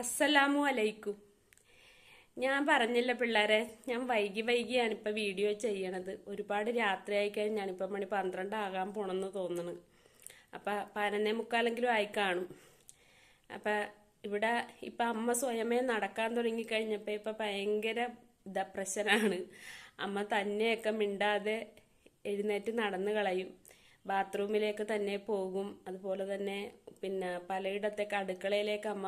അസ്സലാമു അലൈക്കും. ഞാൻ പറഞ്ഞില്ല പിള്ളേരെ ഞാൻ വൈകി വൈകിയാണ് ഇപ്പം വീഡിയോ ചെയ്യണത്. ഒരുപാട് രാത്രിയായി കഴിഞ്ഞാണ് ഇപ്പം മണി പന്ത്രണ്ട് ആകാൻ പോണെന്ന് തോന്നുന്നു അപ്പം പതിനൊന്നേ മുക്കാലെങ്കിലും ആയി കാണും. അപ്പം ഇവിടെ ഇപ്പം അമ്മ സ്വയമേ നടക്കാൻ തുടങ്ങിക്കഴിഞ്ഞപ്പോൾ ഇപ്പം ഭയങ്കര ഡിപ്രഷനാണ് അമ്മ തന്നെയൊക്കെ മിണ്ടാതെ എഴുന്നേറ്റ് നടന്നു കളയും. ബാത്റൂമിലേക്ക് തന്നെ പോകും. അതുപോലെ തന്നെ പിന്നെ പലയിടത്തേക്ക് അടുക്കളയിലേക്ക് അമ്മ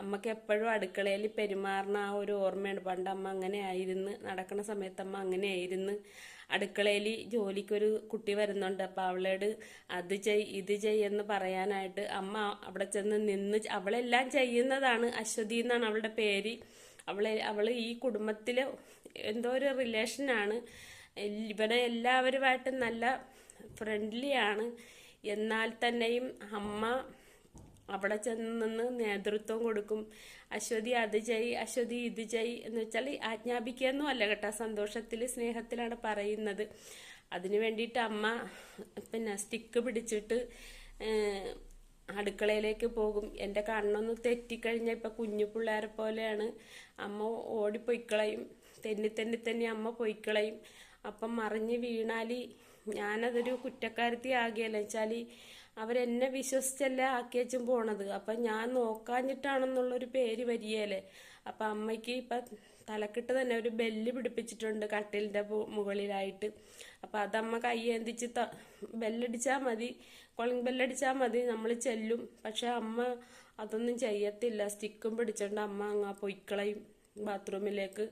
അമ്മയ്ക്ക് എപ്പോഴും അടുക്കളയിൽ പെരുമാറുന്ന ആ ഒരു ഓർമ്മയാണ് പണ്ട് അമ്മ അങ്ങനെ ആയിരുന്നു. നടക്കുന്ന സമയത്ത് അമ്മ അങ്ങനെ ആയിരുന്നു. അടുക്കളയിൽ ജോലിക്കൊരു കുട്ടി വരുന്നുണ്ട്. അപ്പോൾ അവളോട് അത് ചെയ് ഇത് ചെയ്യെന്ന് പറയാനായിട്ട് അമ്മ അവിടെ ചെന്ന് നിന്ന് അവളെല്ലാം ചെയ്യുന്നതാണ് അശ്വതി എന്നാണ് അവളുടെ പേര്. അവളെ അവൾ ഈ കുടുംബത്തിലെ എന്തോ ഒരു റിലേഷനാണ് ഇവിടെ എല്ലാവരുമായിട്ടും നല്ല ഫ്രണ്ട്ലി ആണ്. എന്നാൽ തന്നെയും അമ്മ അവിടെ ചെന്ന് നിന്ന് നേതൃത്വം കൊടുക്കും. അശ്വതി അത് ചെയ് അശ്വതി ഇത് ചെയ് എന്ന് വെച്ചാൽ ആജ്ഞാപിക്കുന്നു അല്ല കേട്ടോ. സന്തോഷത്തിൽ സ്നേഹത്തിലാണ് പറയുന്നത്. അതിനു വേണ്ടിയിട്ട് അമ്മ പിന്നെ സ്റ്റിക്ക് പിടിച്ചിട്ട് അടുക്കളയിലേക്ക് പോകും. എന്റെ കണ്ണൊന്ന് തെറ്റിക്കഴിഞ്ഞാൽ ഇപ്പം കുഞ്ഞു പിള്ളേരെ പോലെയാണ്. അമ്മ ഓടിപ്പൊയ്ക്കളയും. തെന്നി തെന്നി തെന്നി അമ്മ പൊയ്ക്കളയും. അപ്പം മറിഞ്ഞ് വീണാൽ ഞാനതൊരു കുറ്റക്കാരത്തി ആകിയല്ല വെച്ചാൽ അവരെന്നെ വിശ്വസിച്ചല്ലേ ആക്കിയച്ചും പോണത്. അപ്പം ഞാൻ നോക്കാഞ്ഞിട്ടാണെന്നുള്ളൊരു പേര് വരികയല്ലേ അപ്പം അമ്മയ്ക്ക് ഇപ്പം തലക്കിട്ട് തന്നെ ഒരു ബെല്ല് പിടിപ്പിച്ചിട്ടുണ്ട് കട്ടിലിന്റെ മുകളിലായിട്ട്. അപ്പം അതമ്മ കയ്യേന്തിച്ച് ത ബെല്ലടിച്ചാൽ മതി. കോളിംഗ് ബെല്ലടിച്ചാൽ മതി. നമ്മൾ ചെല്ലും. പക്ഷെ അമ്മ അതൊന്നും ചെയ്യത്തില്ല. സ്റ്റിക്കും പിടിച്ചോണ്ട് അമ്മ അങ്ങ് പൊയ്ക്കളയും ബാത്റൂമിലേക്ക്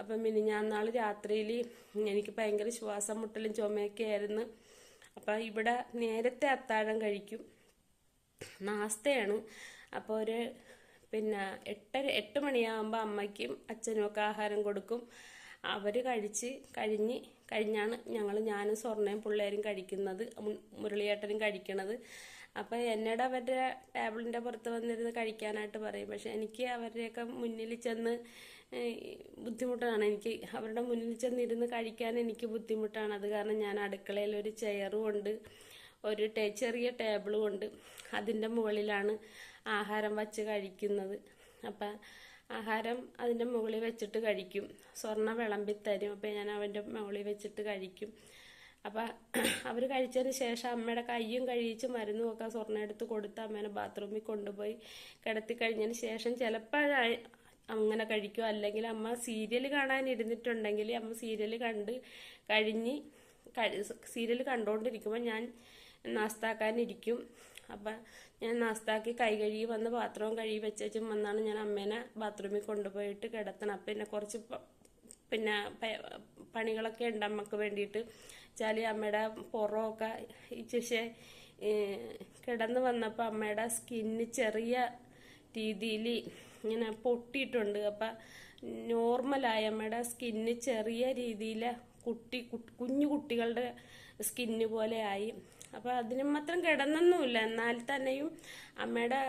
അപ്പം പിന്നെ ഞാൻ നാൾ രാത്രിയിൽ എനിക്ക് ഭയങ്കര ശ്വാസം മുട്ടലും ചുമയൊക്കെ ആയിരുന്നു. അപ്പം ഇവിടെ നേരത്തെ അത്താഴം കഴിക്കും. നാസ്തയാണ്. അപ്പോൾ ഒരു പിന്നെ എട്ടര എട്ട് മണിയാകുമ്പോൾ അമ്മയ്ക്കും അച്ഛനും ഒക്കെ ആഹാരം കൊടുക്കും. അവർ കഴിച്ച് കഴിഞ്ഞ് കഴിഞ്ഞാണ് ഞങ്ങൾ ഞാനും സ്വർണയും പിള്ളേരും കഴിക്കുന്നത്. മുരളിയേട്ടനും കഴിക്കണത്. അപ്പോൾ എന്നോട് അവരുടെ ടേബിളിന്റെ പുറത്ത് വന്നിരുന്ന് കഴിക്കാനായിട്ട് പറയും. പക്ഷെ എനിക്ക് അവരുടെയൊക്കെ മുന്നിൽ ചെന്ന് ബുദ്ധിമുട്ടാണ്. എനിക്ക് അവരുടെ മുന്നിൽ ചെന്നിരുന്ന് കഴിക്കാൻ എനിക്ക് ബുദ്ധിമുട്ടാണ്. അത് കാരണം ഞാൻ അടുക്കളയിൽ ഒരു ചെയറും ഉണ്ട് ഒരു ചെറിയ ടേബിളും ഉണ്ട്. അതിന്റെ മുകളിലാണ് ആഹാരം വച്ച് കഴിക്കുന്നത്. അപ്പം ആഹാരം അതിന്റെ മുകളിൽ വെച്ചിട്ട് കഴിക്കും. സ്വർണ വിളമ്പി തരും. അപ്പം ഞാൻ അവന്റെ മുകളിൽ വെച്ചിട്ട് കഴിക്കും. അപ്പം അവർ കഴിച്ചതിന് ശേഷം അമ്മയുടെ കയ്യും കഴിയിച്ച് മരുന്നും ഒക്കെ സ്വർണം എടുത്ത് കൊടുത്ത് അമ്മേനെ ബാത്റൂമിൽ കൊണ്ടുപോയി കിടത്തി കഴിഞ്ഞതിന് ശേഷം ചിലപ്പോൾ അങ്ങനെ കഴിക്കും? അല്ലെങ്കിൽ അമ്മ സീരിയൽ കാണാൻ ഇരുന്നിട്ടുണ്ടെങ്കിൽ അമ്മ സീരിയൽ കണ്ട് കഴിഞ്ഞ് സീരിയൽ കണ്ടുകൊണ്ടിരിക്കുമ്പോൾ ഞാൻ നാസ്താക്കാനിരിക്കും അപ്പം ഞാൻ നാസ്താക്കി കൈ കഴുകി വന്ന് പാത്രവും കഴുകി വെച്ചും വന്നാണ് ഞാൻ അമ്മേനെ ബാത്റൂമിൽ കൊണ്ടുപോയിട്ട് കിടത്തണം അപ്പം എന്നെ കുറച്ച് പിന്നെ പണികളൊക്കെ ഉണ്ട് അമ്മയ്ക്ക് വേണ്ടിയിട്ട്. വെച്ചാൽ അമ്മയുടെ പുറമൊക്കെ ഇച്ചിരി കിടന്ന് വന്നപ്പോൾ അമ്മയുടെ സ്കിന്ന് ചെറിയ രീതിയിൽ ഇങ്ങനെ പൊട്ടിയിട്ടുണ്ട്. അപ്പം നോർമലായ അമ്മയുടെ സ്കിന്ന് ചെറിയ രീതിയിൽ കുട്ടി കുഞ്ഞു കുട്ടികളുടെ സ്കിന്ന് പോലെ ആയി. അപ്പം അതിന് മാത്രം കിടന്നൊന്നുമില്ല. എന്നാൽ തന്നെയും അമ്മയുടെ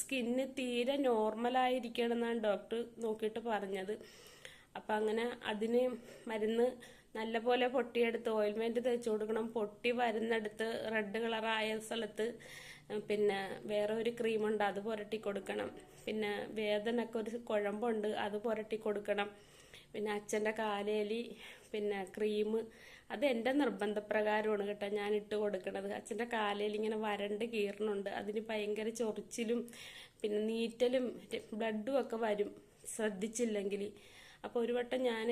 സ്കിന്ന് തീരെ നോർമലായിരിക്കണം എന്നാണ് ഡോക്ടർ നോക്കിയിട്ട് പറഞ്ഞത്. അപ്പം അങ്ങനെ അതിന് മരുന്ന് നല്ലപോലെ പൊട്ടിയെടുത്ത് ഓയിൽമെന്റ് തേച്ച് കൊടുക്കണം. പൊട്ടി വരുന്നിടത്ത് റെഡ് കളറായ സ്ഥലത്ത് പിന്നെ വേറെ ഒരു ക്രീമുണ്ട് അത് പുരട്ടി കൊടുക്കണം. പിന്നെ വേദനക്ക് ഒരു കുഴമ്പുണ്ട് അത് പുരട്ടി കൊടുക്കണം. പിന്നെ അച്ഛന്റെ കാലേലി പിന്നെ ക്രീം അത് എന്റെ നിർബന്ധപ്രകാരമാണ് കേട്ടോ ഞാൻ ഇട്ട് കൊടുക്കണത്. അച്ഛന്റെ കാലേലി ഇങ്ങനെ വരണ്ട് കീറണുണ്ട്. അതിന് ഭയങ്കര ചൊറിച്ചിലും പിന്നെ നീറ്റലും ബ്ലഡും ഒക്കെ വരും ശ്രദ്ധിച്ചില്ലെങ്കിൽ. അപ്പോൾ ഒരു വട്ടം ഞാൻ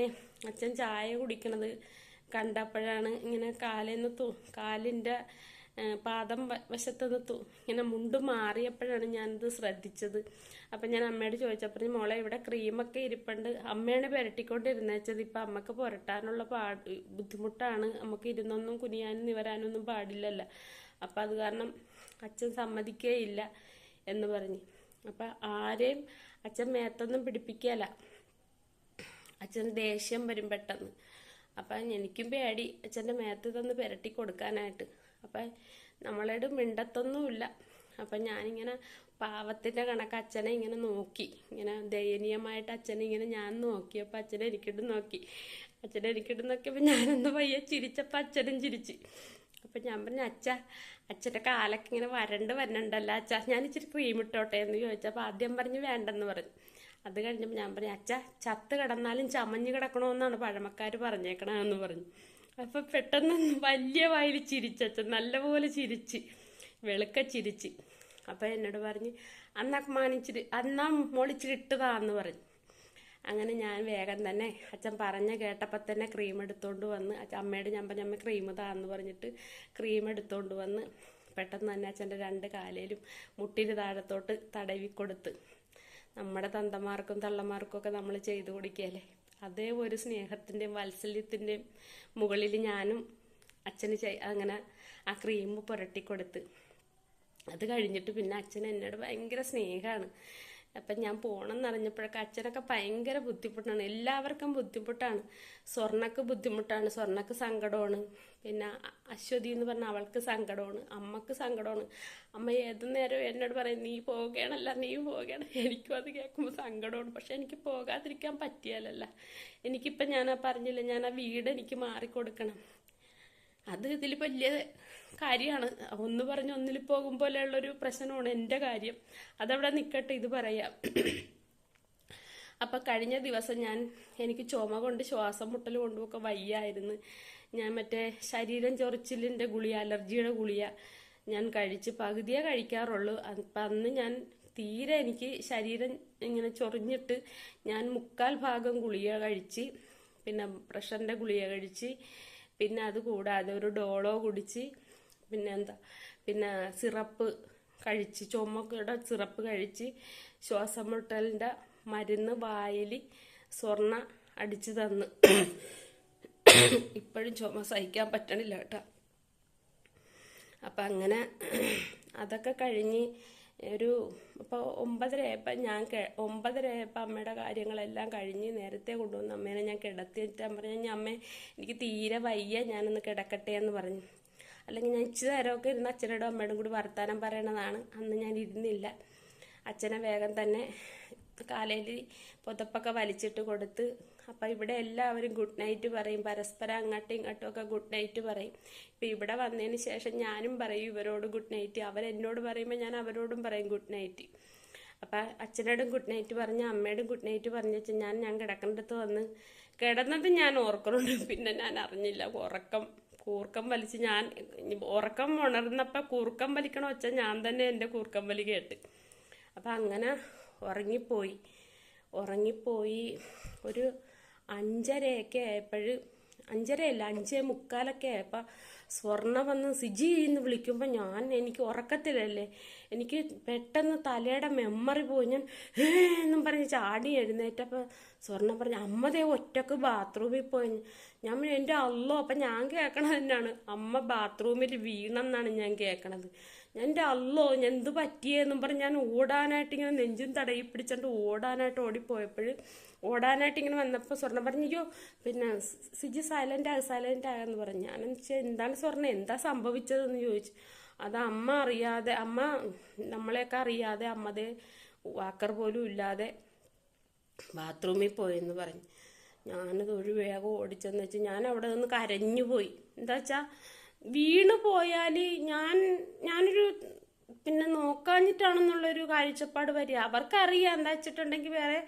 അച്ഛൻ ചായ കുടിക്കണത് കണ്ടപ്പോഴാണ് ഇങ്ങനെ കാലേന്ന് തു കാലിന്റെ പാദം വശത്ത് വശത്തുനിന്ന് തു ഇങ്ങനെ മുണ്ട് മാറിയപ്പോഴാണ് ഞാനിത് ശ്രദ്ധിച്ചത്. അപ്പം ഞാൻ അമ്മയോട് ചോദിച്ചപ്പോൾ മോളെ ഇവിടെ ക്രീമൊക്കെ ഇരിപ്പുണ്ട്. അമ്മയാണ് പുരട്ടിക്കൊണ്ടിരുന്നേച്ചത്. ഇപ്പം അമ്മയ്ക്ക് പുരട്ടാനുള്ള പാട് ബുദ്ധിമുട്ടാണ്. നമുക്ക് ഇരുന്നൊന്നും കുനിയാനും നിവരാനൊന്നും പാടില്ലല്ലോ. അപ്പം അത് കാരണം അച്ഛൻ സമ്മതിക്കേയില്ല എന്ന് പറഞ്ഞ്. അപ്പം ആരെയും അച്ഛൻ മേത്തൊന്നും പിടിപ്പിക്കല. അച്ഛൻ ദേഷ്യം വരും പെട്ടെന്ന്. അപ്പം എനിക്കും പേടി അച്ഛന്റെ മേത്ത് തന്ന് പുരട്ടി കൊടുക്കാനായിട്ട്. അപ്പം നമ്മളോട് മിണ്ടത്തൊന്നുമില്ല. അപ്പം ഞാനിങ്ങനെ പാവത്തിന്റെ കണക്ക് അച്ഛനെ ഇങ്ങനെ നോക്കി. ഇങ്ങനെ ദയനീയമായിട്ട് അച്ഛനെ ഇങ്ങനെ ഞാൻ നോക്കിയപ്പോൾ അച്ഛനെ എനിക്കിട്ട് നോക്കി. അച്ഛനെ എനിക്കിട്ട് നോക്കിയപ്പോൾ ഞാനൊന്ന് പയ്യെ ചിരിച്ചപ്പോൾ അച്ഛനും ചിരിച്ചു. അപ്പം ഞാൻ പറഞ്ഞു അച്ഛ അച്ഛന്റെ കാലൊക്കെ ഇങ്ങനെ വരണ്ട് വരണുണ്ടല്ലോ അച്ഛ? ഞാൻ ഇച്ചിരി ക്രീം ഇട്ടോട്ടെ എന്ന് ചോദിച്ചപ്പോൾ ആദ്യം പറഞ്ഞ് വേണ്ടെന്ന് പറഞ്ഞു. അത് കഴിഞ്ഞപ്പോൾ ഞാൻ പറഞ്ഞു അച്ഛ ചത്ത് കിടന്നാലും ചമഞ്ഞ് കിടക്കണമെന്നാണ് പഴമക്കാർ പറഞ്ഞേക്കണമെന്ന് പറഞ്ഞു. അപ്പം പെട്ടെന്ന് വലിയ വായിൽ ചിരിച്ചച്ഛൻ നല്ലപോലെ ചിരിച്ച് വെളുക്ക ചിരിച്ച്. അപ്പോൾ എന്നോട് പറഞ്ഞ് അന്നാ മാനിച്ചിട്ട് അന്നാ എന്ന് പറഞ്ഞു. അങ്ങനെ ഞാൻ വേഗം തന്നെ അച്ഛൻ പറഞ്ഞ കേട്ടപ്പോൾ തന്നെ ക്രീം എടുത്തോണ്ട് വന്ന് അമ്മയുടെ ഞമ്പ ഞമ്മ ക്രീം താന്ന് പറഞ്ഞിട്ട് ക്രീം എടുത്തോണ്ട് വന്ന് പെട്ടെന്ന് തന്നെ അച്ഛന്റെ രണ്ട് കാലയിലും മുട്ടിന് താഴത്തോട്ട് തടവി കൊടുത്ത് നമ്മുടെ തന്തമാർക്കും തള്ളമാർക്കും ഒക്കെ നമ്മൾ ചെയ്തു കൊടുക്കുകയല്ലേ? അതേ ഒരു സ്നേഹത്തിന്റെയും വാത്സല്യത്തിന്റെയും മുകളിൽ ഞാനും അച്ഛന് അങ്ങനെ ആ ക്രീം പുരട്ടിക്കൊടുത്ത്. അത് കഴിഞ്ഞിട്ട് പിന്നെ അച്ഛൻ എന്നോട് ഭയങ്കര സ്നേഹമാണ് അപ്പം ഞാൻ പോകണം എന്നറിഞ്ഞപ്പോഴൊക്കെ അച്ഛനൊക്കെ ഭയങ്കര ബുദ്ധിമുട്ടാണ്. എല്ലാവർക്കും ബുദ്ധിമുട്ടാണ്. സ്വർണക്ക് ബുദ്ധിമുട്ടാണ്. സ്വർണക്ക് സങ്കടമാണ്. പിന്നെ അശ്വതി എന്ന് പറഞ്ഞ അവൾക്ക് സങ്കടമാണ്. അമ്മയ്ക്ക് സങ്കടമാണ്. അമ്മ ഏത് നേരം എന്നോട് പറയും നീ പോകണല്ല നീ പോകണം എനിക്കും അത് കേൾക്കുമ്പോൾ സങ്കടമാണ്. പക്ഷെ എനിക്ക് പോകാതിരിക്കാൻ പറ്റിയാലല്ല. എനിക്കിപ്പം ഞാൻ പറഞ്ഞില്ല ഞാൻ ആ വീട് എനിക്ക് മാറിക്കൊടുക്കണം. അത് ഇതിൽ വലിയ കാര്യമാണ് ഒന്ന് പറഞ്ഞ് ഒന്നിൽ പോകും പോലെയുള്ളൊരു പ്രശ്നമാണ് എന്റെ കാര്യം. അതവിടെ നിൽക്കട്ടെ ഇത് പറയാം. അപ്പം കഴിഞ്ഞ ദിവസം ഞാൻ എനിക്ക് ചുമ കൊണ്ട് ശ്വാസം മുട്ടൽ കൊണ്ടുമൊക്കെ വയ്യായിരുന്നു. ഞാൻ മറ്റേ ശരീരം ചൊറിച്ചിലിന്റെ ഗുളിയ അലർജിയുടെ ഗുളിയ ഞാൻ കഴിച്ച് പകുതിയേ കഴിക്കാറുള്ളൂ. അപ്പം അന്ന് ഞാൻ തീരെ എനിക്ക് ശരീരം ഇങ്ങനെ ചൊറിഞ്ഞിട്ട് ഞാൻ മുക്കാൽ ഭാഗം ഗുളിക കഴിച്ച് പിന്നെ പ്രഷറിന്റെ ഗുളിക കഴിച്ച് പിന്നെ അത് കൂടാതെ ഒരു ഡോളോ കുടിച്ച് പിന്നെ എന്താ പിന്നെ സിറപ്പ് കഴിച്ച് ചുമക്കയുടെ സിറപ്പ് കഴിച്ച് ശ്വാസം മുട്ടലിന്റെ മരുന്ന് വായിൽ സ്വർണ അടിച്ചു തന്ന്. ഇപ്പോഴും ചുമ സഹിക്കാൻ പറ്റണില്ല കേട്ടോ. അപ്പം അങ്ങനെ അതൊക്കെ കഴിഞ്ഞ് ഒരു ഇപ്പോൾ ഒമ്പതരയായപ്പോൾ ഞാൻ ഒമ്പതരയായപ്പോൾ അമ്മയുടെ കാര്യങ്ങളെല്ലാം കഴിഞ്ഞ് നേരത്തെ കൊണ്ടുവന്ന് അമ്മേനെ ഞാൻ കിടത്തിയിട്ട് പറഞ്ഞു. ഞാൻ അമ്മേ എനിക്ക് തീരെ വയ്യ ഞാനൊന്ന് കിടക്കട്ടെ എന്ന് പറഞ്ഞു. അല്ലെങ്കിൽ ഞാൻ ഇച്ചിരി നേരമൊക്കെ ഇരുന്ന് അച്ഛനോടും അമ്മയോടും കൂടി വർത്താനം പറയണതാണ്. അന്ന് ഞാൻ ഇരുന്നില്ല. അച്ഛനെ വേഗം തന്നെ കാലയിൽ പുതപ്പൊക്കെ വലിച്ചിട്ട് കൊടുത്ത് അപ്പം ഇവിടെ എല്ലാവരും ഗുഡ് നൈറ്റ് പറയും. പരസ്പരം അങ്ങോട്ടും ഇങ്ങോട്ടും ഒക്കെ ഗുഡ് നൈറ്റ് പറയും. ഇപ്പം ഇവിടെ വന്നതിന് ശേഷം ഞാനും പറയും ഇവരോട് ഗുഡ് നൈറ്റ് അവരെന്നോട് പറയുമ്പോൾ ഞാൻ അവരോടും പറയും ഗുഡ് നൈറ്റ് അപ്പം അച്ഛനോടും ഗുഡ് നൈറ്റ് പറഞ്ഞ് അമ്മയോടും ഗുഡ് നൈറ്റ് പറഞ്ഞു ഞാൻ ഞാൻ കിടക്കേണ്ടത് വന്ന് കിടന്നത് ഞാൻ ഓർക്കുന്നുണ്ട് പിന്നെ ഞാൻ അറിഞ്ഞില്ല. ഉറക്കം കൂർക്കം വലിച്ച് ഞാൻ ഉറക്കം ഉണർന്നപ്പോൾ കൂർക്കം വലിക്കണ വെച്ചാൽ ഞാൻ തന്നെ എന്റെ കൂർക്കം വലി കേട്ട്. അപ്പം അങ്ങനെ ഉറങ്ങിപ്പോയി. ഉറങ്ങിപ്പോയി. ഒരു അഞ്ചരയൊക്കെ ആയപ്പോഴ് അഞ്ചരയല്ല അഞ്ചേ മുക്കാലൊക്കെ ആയപ്പോൾ സ്വർണ വന്ന് സിജി എന്ന് വിളിക്കുമ്പോൾ ഞാൻ എനിക്ക് ഉറക്കത്തിലല്ലേ എനിക്ക് പെട്ടെന്ന് തലയുടെ മെമ്മറി പോയി. ഞാൻ എന്നും പറഞ്ഞ് ചാടി എഴുന്നേറ്റപ്പോൾ സ്വർണ പറഞ്ഞു അമ്മതേ ഒറ്റയ്ക്ക് ബാത്റൂമിൽ പോയി. ഞാൻ എന്റെ അള്ളോ അപ്പം ഞാൻ കേൾക്കണത് തന്നെയാണ്. അമ്മ ബാത്റൂമിൽ വീണെന്നാണ് ഞാൻ കേൾക്കണത് എന്റെ അല്ലോ എന്ത് പറ്റിയെന്നും പറഞ്ഞ് ഞാൻ ഓടാനായിട്ട് ഇങ്ങനെ നെഞ്ചും തടയി പിടിച്ചോണ്ട് ഓടാനായിട്ട് ഓടിപ്പോയപ്പോൾ ഓടാനായിട്ട് ഇങ്ങനെ വന്നപ്പോൾ സ്വർണം പറഞ്ഞു അയ്യോ പിന്നെ സിജി സൈലന്റ് ആകും സൈലന്റ് എന്ന് പറഞ്ഞു. ഞാൻ വെച്ചാൽ എന്താണ് സ്വർണം? എന്താ സംഭവിച്ചതെന്ന് ചോദിച്ചു. അത് അമ്മ അറിയാതെ അമ്മ നമ്മളെയൊക്കെ അറിയാതെ അമ്മതെ വാക്കർ പോലും ഇല്ലാതെ ബാത്റൂമിൽ പോയെന്ന് പറഞ്ഞു. ഞാനത് ഒരു വേഗം ഓടിച്ചെന്ന് വെച്ചാൽ ഞാൻ അവിടെ നിന്ന് കരഞ്ഞു പോയി. എന്താ വെച്ചാൽ വീണ് പോയാൽ ഞാൻ ഞാനൊരു പിന്നെ നോക്കാഞ്ഞിട്ടാണെന്നുള്ളൊരു കാഴ്ചപ്പാട് വരിക. അവർക്കറിയാം എന്താ വെച്ചിട്ടുണ്ടെങ്കിൽ വേറെ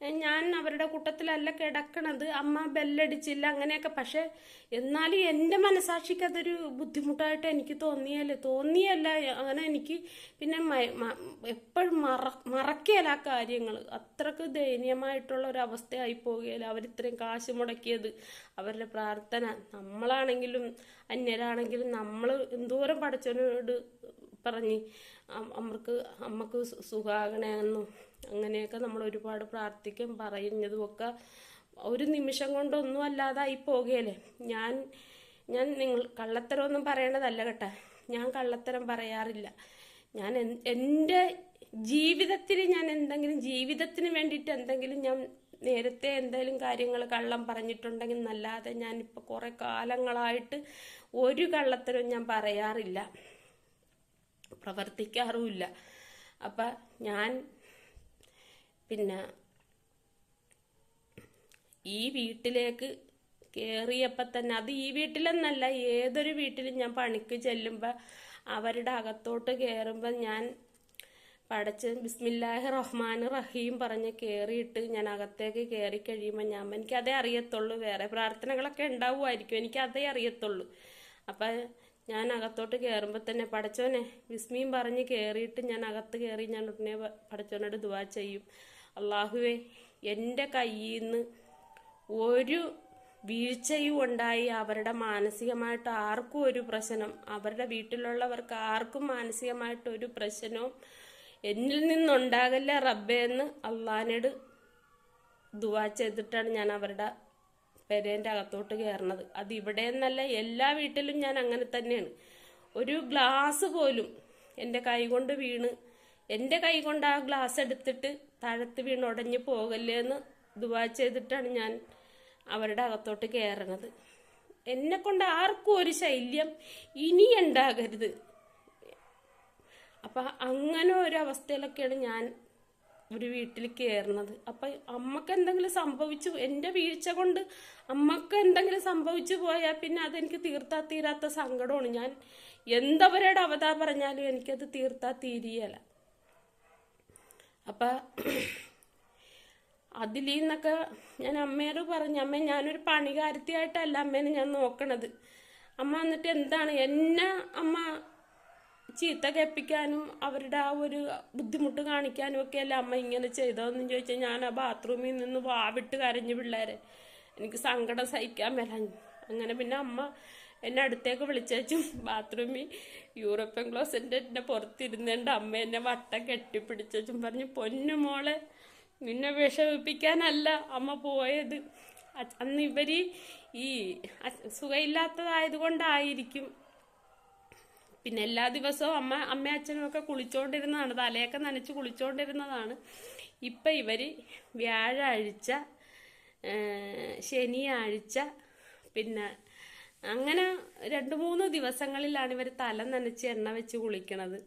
ഞാൻ അവരുടെ കൂട്ടത്തിലല്ല കിടക്കണത്. അമ്മ ബെല്ലടിച്ചില്ല അങ്ങനെയൊക്കെ. പക്ഷെ എന്നാലും എന്റെ മനസാക്ഷിക്ക് അതൊരു ബുദ്ധിമുട്ടായിട്ട് എനിക്ക് തോന്നിയല്ലേ തോന്നിയല്ല അങ്ങനെ എനിക്ക് പിന്നെ എപ്പോഴും മറ മറക്കിയല്ല ആ കാര്യങ്ങൾ അത്രയ്ക്ക് ദയനീയമായിട്ടുള്ള ഒരു അവസ്ഥയായി പോവുകയില്ല അവരിത്രയും കാശ് മുടക്കിയത് അവരുടെ പ്രാർത്ഥന. നമ്മളാണെങ്കിലും അന്യരാണെങ്കിലും നമ്മൾ എന്തോരം പഠിച്ചവനോട് പറഞ്ഞ് അമ്മയ്ക്ക് അമ്മയ്ക്ക് സുഖാകണമെന്നും അങ്ങനെയൊക്കെ നമ്മൾ ഒരുപാട് പ്രാർത്ഥിക്കും പറയുന്നതും ഒക്കെ ഒരു നിമിഷം കൊണ്ടൊന്നും അല്ലാതായി പോകുകയല്ലേ ഞാൻ ഞാൻ നിങ്ങൾ കള്ളത്തരമൊന്നും പറയണതല്ല കേട്ടാ. ഞാൻ കള്ളത്തരം പറയാറില്ല. ഞാൻ എന്റെ ജീവിതത്തിൽ ഞാൻ എന്തെങ്കിലും ജീവിതത്തിന് വേണ്ടിയിട്ട് എന്തെങ്കിലും ഞാൻ നേരത്തെ എന്തെങ്കിലും കാര്യങ്ങൾ കള്ളം പറഞ്ഞിട്ടുണ്ടെങ്കിൽ എന്നല്ലാതെ ഞാനിപ്പോൾ കുറേ കാലങ്ങളായിട്ട് ഒരു കള്ളത്തരവും ഞാൻ പറയാറില്ല. പ്രവർത്തിക്കാറുമില്ല. അപ്പം ഞാൻ പിന്നെ ഈ വീട്ടിലേക്ക് കയറിയപ്പോൾ തന്നെ അത് ഈ വീട്ടിലെന്നല്ല ഏതൊരു വീട്ടിലും ഞാൻ പണിക്ക് ചെല്ലുമ്പോൾ അവരുടെ അകത്തോട്ട് കയറുമ്പോൾ ഞാൻ പടച്ച് ബിസ്മില്ലാഹി റഹ്മാൻ റഹീം പറഞ്ഞ് കയറിയിട്ട് ഞാൻ അകത്തേക്ക് കയറി കഴിയുമ്പോൾ ഞാൻ എനിക്കതേ അറിയത്തുള്ളൂ വേറെ പ്രാർത്ഥനകളൊക്കെ ഉണ്ടാവുമായിരിക്കും എനിക്കതേ അറിയത്തുള്ളൂ. അപ്പം ഞാൻ അകത്തോട്ട് കയറുമ്പോൾ തന്നെ പടച്ചോനെ വിസ്മിയും പറഞ്ഞ് കയറിയിട്ട് ഞാൻ അകത്ത് കയറി ഞാൻ ഉടനെ പടച്ചോനോട് ദുവാ ചെയ്യും. അള്ളാഹുവേ എന്റെ കയ്യിൽ നിന്ന് ഒരു വീഴ്ചയും ഉണ്ടായി. അവരുടെ മാനസികമായിട്ട് ആർക്കും ഒരു പ്രശ്നം അവരുടെ വീട്ടിലുള്ളവർക്ക് ആർക്കും മാനസികമായിട്ട് ഒരു പ്രശ്നവും എന്നിൽ നിന്നുണ്ടാകല്ല റബ്ബേ എന്ന് അള്ളഹാനോട് ദുവാ ചെയ്തിട്ടാണ് ഞാൻ അവരുടെ പെരേന്റെ അകത്തോട്ട് കയറണത് അത് ഇവിടെ എന്നല്ല എല്ലാ വീട്ടിലും ഞാൻ അങ്ങനെ തന്നെയാണ്. ഒരു ഗ്ലാസ് പോലും എന്റെ കൈ കൊണ്ട് വീണ് എന്റെ കൈ കൊണ്ട് ആ ഗ്ലാസ് എടുത്തിട്ട് താഴത്ത് വീണ് ഉടഞ്ഞു പോകല്ലേ എന്ന് ദുവാ ചെയ്തിട്ടാണ് ഞാൻ അവരുടെ അകത്തോട്ട് കയറണത് എന്നെ കൊണ്ട് ആർക്കും ഒരു ശല്യം ഇനി ഉണ്ടാകരുത്. അപ്പം അങ്ങനെ ഒരു അവസ്ഥയിലൊക്കെയാണ് ഞാൻ ഒരു വീട്ടിൽ കയറുന്നത് അപ്പം അമ്മയ്ക്ക് എന്തെങ്കിലും സംഭവിച്ചു എന്റെ വീഴ്ച കൊണ്ട് അമ്മയ്ക്ക് എന്തെങ്കിലും സംഭവിച്ചു പോയാൽ പിന്നെ അതെനിക്ക് തീർത്താ തീരാത്ത സങ്കടമാണ്. ഞാൻ എന്തവരുടെ അവതാ പറഞ്ഞാലും എനിക്കത് തീർത്താ തീരിയല്ല അപ്പം അതിൽ നിന്നൊക്കെ ഞാൻ അമ്മയോട് പറഞ്ഞു അമ്മ ഞാനൊരു പണികാരത്തിയായിട്ടല്ല അമ്മേനെ ഞാൻ നോക്കണത്. അമ്മ എന്നിട്ട് എന്താണ്? എന്നെ അമ്മ ചീത്ത കേൾപ്പിക്കാനും അവരുടെ ആ ഒരു ബുദ്ധിമുട്ട് കാണിക്കാനും ഒക്കെ അല്ല അമ്മ ഇങ്ങനെ ചെയ്തതെന്ന് ചോദിച്ചാൽ ഞാൻ ആ ബാത്റൂമിൽ നിന്ന് വാവിട്ട് കരഞ്ഞു പിള്ളേരെ. എനിക്ക് സങ്കടം സഹിക്കാൻ മേലാഞ്ഞു അങ്ങനെ പിന്നെ അമ്മ എന്നെ അടുത്തേക്ക് വിളിച്ചു ബാത്റൂമിൽ യൂറോപ്യൻ ക്ലോസിന്റെ എന്നെ പുറത്തിരുന്നേണ്ട അമ്മ എന്നെ വട്ടം കെട്ടിപ്പിടിച്ചും പറഞ്ഞു പൊന്നു മോളെ നിന്നെ വിഷമിപ്പിക്കാനല്ല അമ്മ പോയത്. അന്ന് ഇവർ ഈ സുഖമില്ലാത്തതായത് കൊണ്ടായിരിക്കും പിന്നെ എല്ലാ ദിവസവും അമ്മ അമ്മ അച്ഛനും ഒക്കെ കുളിച്ചോണ്ടിരുന്നതാണ്. തലയൊക്കെ നനച്ച് കുളിച്ചോണ്ടിരുന്നതാണ്. ഇപ്പം ഇവർ വ്യാഴാഴ്ച ശനിയാഴ്ച പിന്നെ അങ്ങനെ രണ്ട് മൂന്ന് ദിവസങ്ങളിലാണ് ഇവർ തല നനച്ച് എണ്ണ വെച്ച് കുളിക്കണത്.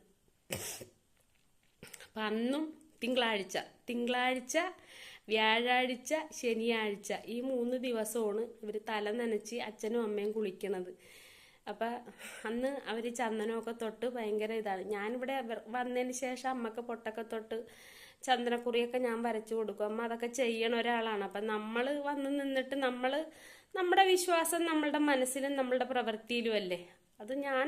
അപ്പം അന്നും തിങ്കളാഴ്ച തിങ്കളാഴ്ച വ്യാഴാഴ്ച ശനിയാഴ്ച ഈ മൂന്ന് ദിവസമാണ് ഇവർ തല നനച്ച് അച്ഛനും അമ്മയും കുളിക്കണത്. അപ്പം അന്ന് അവർ ചന്ദനമൊക്കെ തൊട്ട് ഭയങ്കര ഇതാണ്. ഞാനിവിടെ വന്നതിന് ശേഷം അമ്മയ്ക്ക് പൊട്ടൊക്കെ തൊട്ട് ചന്ദനക്കുറിയൊക്കെ ഞാൻ വരച്ചു കൊടുക്കും. അമ്മ അതൊക്കെ ചെയ്യണ ഒരാളാണ്. അപ്പം നമ്മൾ വന്ന് നിന്നിട്ട് നമ്മൾ നമ്മുടെ വിശ്വാസം നമ്മളുടെ മനസ്സിലും നമ്മളുടെ പ്രവൃത്തിയിലും അല്ലേ? അത് ഞാൻ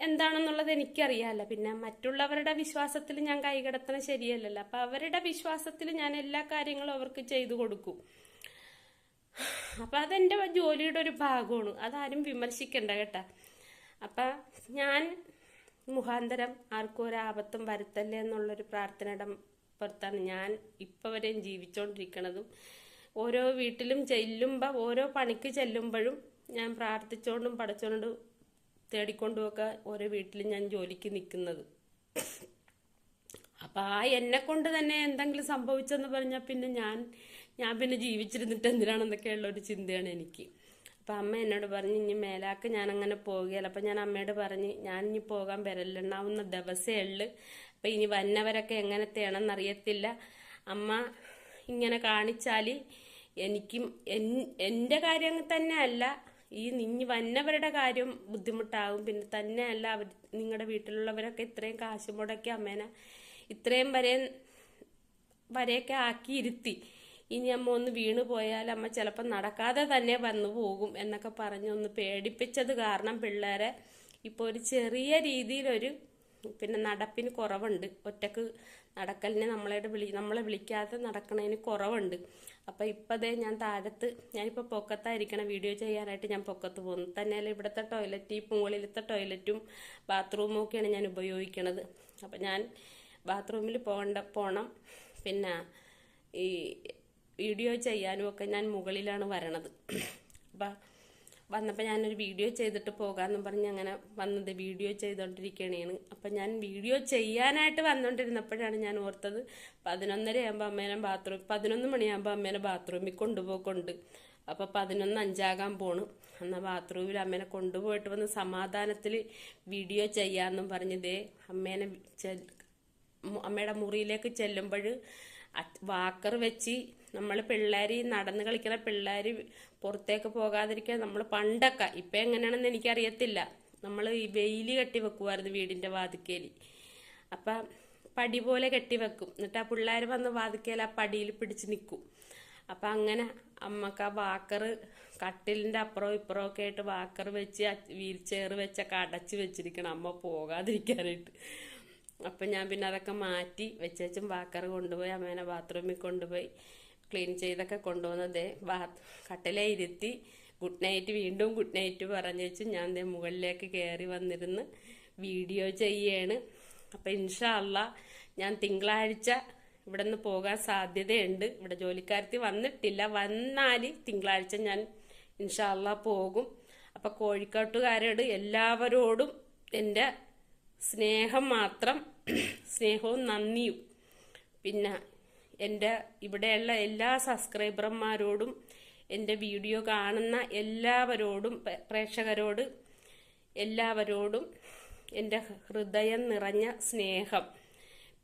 എന്താണെന്നുള്ളത് എനിക്കറിയാമല്ലോ പിന്നെ മറ്റുള്ളവരുടെ വിശ്വാസത്തിൽ ഞാൻ കൈകടത്തണ ശരിയല്ലല്ലോ. അപ്പം അവരുടെ വിശ്വാസത്തിൽ ഞാൻ എല്ലാ കാര്യങ്ങളും അവർക്ക് ചെയ്തു കൊടുക്കും. അപ്പം അതെന്റെ ജോലിയുടെ ഒരു ഭാഗമാണ്. അതാരും വിമർശിക്കണ്ട കേട്ടാ. അപ്പം ഞാൻ മുഖാന്തരം ആർക്കും ഒരു ആപത്തും വരുത്തല്ലേ എന്നുള്ളൊരു പ്രാർത്ഥനയുടെ പുറത്താണ് ഞാൻ ഇപ്പോൾ വരെയും ജീവിച്ചുകൊണ്ടിരിക്കണതും ഓരോ വീട്ടിലും ചെല്ലുമ്പോൾ ഓരോ പണിക്ക് ചെല്ലുമ്പോഴും ഞാൻ പ്രാർത്ഥിച്ചുകൊണ്ടും പഠിച്ചുകൊണ്ടും തേടിക്കൊണ്ടുമൊക്കെ ഓരോ വീട്ടിലും ഞാൻ ജോലിക്ക് നിൽക്കുന്നത് അപ്പം ആ എന്നെ കൊണ്ട് തന്നെ എന്തെങ്കിലും സംഭവിച്ചെന്ന് പറഞ്ഞാൽ പിന്നെ ഞാൻ ഞാൻ പിന്നെ ജീവിച്ചിരുന്നിട്ട് എന്തിനാണെന്നൊക്കെയുള്ള ഒരു ചിന്തയാണ് എനിക്ക്. അപ്പം അമ്മ എന്നോട് പറഞ്ഞു ഇനി മേലാക്ക് ഞാൻ അങ്ങനെ പോകുകയല്ല അപ്പം ഞാൻ അമ്മയോട് പറഞ്ഞ് ഞാൻ ഇനി പോകാൻ വരലുണ്ടാവുന്ന ദിവസമേ ഉള്ളു. അപ്പം ഇനി വന്നവരൊക്കെ എങ്ങനത്തെയാണെന്ന് അറിയത്തില്ല അമ്മ ഇങ്ങനെ കാണിച്ചാൽ എനിക്കും എൻ- എന്റെ കാര്യം തന്നെ അല്ല ഈ നിഞ്ഞ് വന്നവരുടെ കാര്യം ബുദ്ധിമുട്ടാകും പിന്നെ തന്നെയല്ല അവർ നിങ്ങളുടെ വീട്ടിലുള്ളവരൊക്കെ ഇത്രയും കാശ് മുടക്കി അമ്മേനെ ഇത്രയും വരെ വരെയൊക്കെ ആക്കി ഇരുത്തി ഇനി അമ്മ ഒന്ന് വീണു പോയാൽ അമ്മ ചിലപ്പോൾ നടക്കാതെ തന്നെ വന്നു പോകും എന്നൊക്കെ പറഞ്ഞ് ഒന്ന് പേടിപ്പിച്ചത് കാരണം പിള്ളേരെ ഇപ്പോൾ ഒരു ചെറിയ രീതിയിലൊരു പിന്നെ നടപ്പിന് കുറവുണ്ട്. ഒറ്റയ്ക്ക് നടക്കലിന് നമ്മളെ വിളി നമ്മളെ വിളിക്കാതെ നടക്കണതിന് കുറവുണ്ട്. അപ്പം ഇപ്പം ദേ ഞാൻ താഴത്ത് ഞാനിപ്പോൾ പൊക്കത്തായിരിക്കണം വീഡിയോ ചെയ്യാനായിട്ട് ഞാൻ പൊക്കത്ത് പോകുന്നു. തന്നെയല്ല ഇവിടുത്തെ ടോയ്ലറ്റ് ഈ മുകളിലത്തെ ടോയ്ലറ്റും ബാത്റൂമും ഒക്കെയാണ് ഞാൻ ഉപയോഗിക്കണത്. അപ്പം ഞാൻ ബാത്റൂമിൽ പോകണ്ട പോകണം പിന്നെ ഈ വീഡിയോ ചെയ്യാനും ഒക്കെ ഞാൻ മുകളിലാണ് വരണത്. അപ്പം വന്നപ്പോൾ ഞാനൊരു വീഡിയോ ചെയ്തിട്ട് പോകാമെന്നും പറഞ്ഞ് അങ്ങനെ വന്നത്. വീഡിയോ ചെയ്തുകൊണ്ടിരിക്കണേണ് അപ്പം ഞാൻ വീഡിയോ ചെയ്യാനായിട്ട് വന്നുകൊണ്ടിരുന്നപ്പോഴാണ് ഞാൻ ഓർത്തത് പതിനൊന്നര ആകുമ്പോൾ അമ്മേനെ ബാത്റൂം പതിനൊന്ന് മണിയാകുമ്പോൾ അമ്മേനെ ബാത്റൂമിൽ കൊണ്ടുപോയിക്കൊണ്ട്. അപ്പോൾ പതിനൊന്ന് അഞ്ചാകാൻ പോണു. എന്നാൽ ബാത്റൂമിൽ അമ്മേനെ കൊണ്ടുപോയിട്ട് വന്ന് സമാധാനത്തിൽ വീഡിയോ ചെയ്യാമെന്നും പറഞ്ഞതേ അമ്മേനെ അമ്മയുടെ മുറിയിലേക്ക് ചെല്ലുമ്പോൾ വാക്കർ വെച്ച് നമ്മൾ പിള്ളേർ നടന്ന് കളിക്കുന്ന പിള്ളേർ പുറത്തേക്ക് പോകാതിരിക്കാൻ നമ്മൾ പണ്ടൊക്കെ ഇപ്പം എങ്ങനെയാണെന്ന് എനിക്കറിയത്തില്ല. നമ്മൾ ഈ വെയിൽ കെട്ടി വെക്കുമായിരുന്നു വീടിന്റെ വാതിക്കേലി. അപ്പം പടി പോലെ കെട്ടി വെക്കും. എന്നിട്ട് ആ പിള്ളേർ വന്ന് വാതിക്കേൽ ആ പടിയിൽ പിടിച്ച് നിൽക്കും അപ്പം അങ്ങനെ അമ്മയ്ക്ക് ആ വാക്കർ കട്ടിലിന്റെ അപ്പുറവും ഇപ്പുറവും ഒക്കെ ആയിട്ട് വാക്കർ വെച്ച് വീൽ ചെയർ വെച്ചൊക്കെ അടച്ച് വെച്ചിരിക്കണം. അമ്മ പോകാതിരിക്കാനായിട്ട്. അപ്പം ഞാൻ പിന്നെ അതൊക്കെ മാറ്റി വെച്ചും വാക്കർ കൊണ്ടുപോയി അമ്മേനെ ബാത്റൂമിൽ കൊണ്ടുപോയി ക്ലീൻ ചെയ്തൊക്കെ കൊണ്ടുവന്നത് ബാ കട്ടിലെ ഇരുത്തി ഗുഡ് നൈറ്റ് വീണ്ടും ഗുഡ് നൈറ്റ് പറഞ്ഞു വെച്ച് ഞാൻ ദേ മുകളിലേക്ക് കയറി വന്നിരുന്ന് വീഡിയോ ചെയ്യാണ്. അപ്പം ഇൻഷാല്ല ഞാൻ തിങ്കളാഴ്ച ഇവിടെ നിന്ന് പോകാൻ സാധ്യതയുണ്ട്. ഇവിടെ ജോലിക്കാരത്തി വന്നിട്ടില്ല. വന്നാൽ തിങ്കളാഴ്ച ഞാൻ ഇൻഷാല്ല പോകും. അപ്പം കോഴിക്കോട്ടുകാരോട് എല്ലാവരോടും എന്റെ സ്നേഹം മാത്രം സ്നേഹവും നന്ദിയും. പിന്നെ എന്റെ ഇവിടെയുള്ള എല്ലാ സബ്സ്ക്രൈബർമാരോടും എന്റെ വീഡിയോ കാണുന്ന എല്ലാവരോടും പ്രേക്ഷകരോട് എല്ലാവരോടും എന്റെ ഹൃദയം നിറഞ്ഞ സ്നേഹം.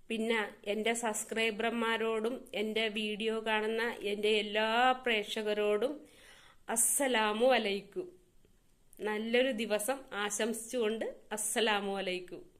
പിന്നെ എന്റെ സബ്സ്ക്രൈബർമാരോടും എന്റെ വീഡിയോ കാണുന്ന എന്റെ എല്ലാ പ്രേക്ഷകരോടും അസ്സലാമു അലൈക്കും. നല്ലൊരു ദിവസം ആശംസിച്ചുകൊണ്ട് അസ്സലാമു അലൈക്കും.